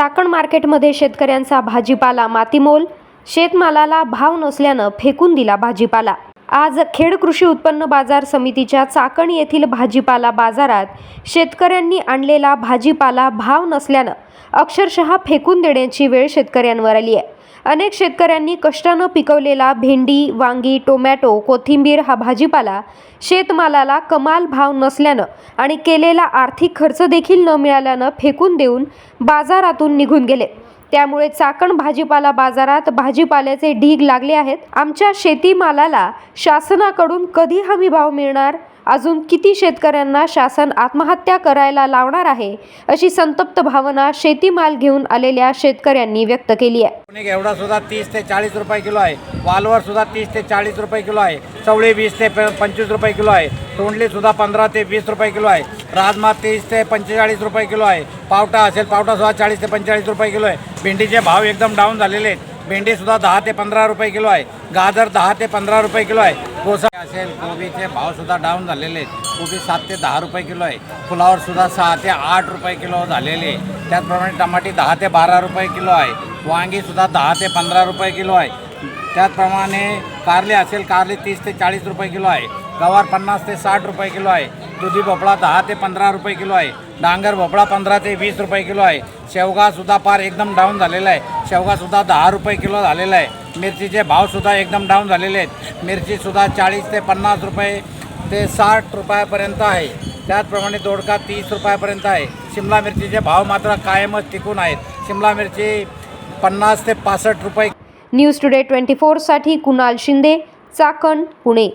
चाकण मार्केटमध्ये शेतकऱ्यांचा भाजीपाला मातीमोल शेतमालाला भाव नसल्यानं फेकून दिला भाजीपाला. आज खेड कृषी उत्पन्न बाजार समितीच्या चाकण येथील भाजीपाला बाजारात शेतकऱ्यांनी आणलेला भाजीपाला भाव नसल्यानं अक्षरशः फेकून देण्याची वेळ शेतकऱ्यांवर आली आहे. अनेक शेतकऱ्यांनी कष्टानं पिकवलेला भेंडी वांगी टोमॅटो कोथिंबीर हा भाजीपाला शेतमालाला कमाल भाव नसल्यानं आणि केलेला आर्थिक खर्च देखील न मिळाल्यानं फेकून देऊन बाजारातून निघून गेले. त्यामुळे चाकण भाजीपाला बाजारात भाजीपाल्याचे ढीग लागले आहेत. आमच्या शेतीमालाला शासनाकडून कधी हमी भाव मिळणार? अजून किती शेतकऱ्यांना शासन आत्महत्या करायला लावणार आहे अशी संतप्त भावना शेतीमाल घेऊन आलेल्या शेतकऱ्यांनी व्यक्त केली आहे. एवढा सुद्धा तीस ते चाळीस रुपये किलो आहे. वालवर सुद्धा तीस ते चाळीस रुपये किलो आहे. चवळी वीस ते प- पंचवीस रुपये किलो आहे. तोंडली सुद्धा पंधरा ते वीस रुपये किलो आहे. राजमा तीस ते पंचेचाळीस रुपये किलो आहे. पावटा असेल पावटा सुद्धा चाळीस ते पंचेचाळीस रुपये किलो आहे. भेंडीचे भाव एकदम डाऊन झालेले आहेत. भेंडीसुद्धा दहा ते पंधरा रुपये किलो आहे. गाजर दहा ते पंधरा रुपये किलो आहे. कोसा असेल कोबीचे भावसुद्धा डाऊन झालेले आहेत. कोबी सात ते दहा रुपये किलो आहे. फुलावरसुद्धा सहा ते आठ रुपये किलो झालेले आहे. त्याचप्रमाणे टमाटे दहा ते बारा रुपये किलो आहे. वांगीसुद्धा दहा ते पंधरा रुपये किलो आहे. त्याचप्रमाणे कारले असेल कारले तीस ते चाळीस रुपये किलो आहे. गवार पन्नास ते साठ रुपये किलो आहे. दुधी भोपळा दहा ते पंधरा रुपये किलो आहे. डांगर भोपळा पंधरा ते वीस रुपये किलो आहे. शेवगासुद्धा फार एकदम डाऊन झालेला आहे. शेवगासुद्धा दहा रुपये किलो झालेला आहे. मिरचीचे भावसुद्धा एकदम डाऊन झालेले आहेत. मिरचीसुद्धा चाळीस ते पन्नास रुपये ते साठ रुपयापर्यंत आहे. त्याचप्रमाणे दोडका तीस रुपयापर्यंत आहे. शिमला मिरचीचे भाव मात्र कायमच टिकून आहेत. शिमला मिरची पन्नास ते पासष्ट रुपये न्यूज टुडे ट्वेंटी फोरसाठी कुणाल शिंदे चाकण पुणे.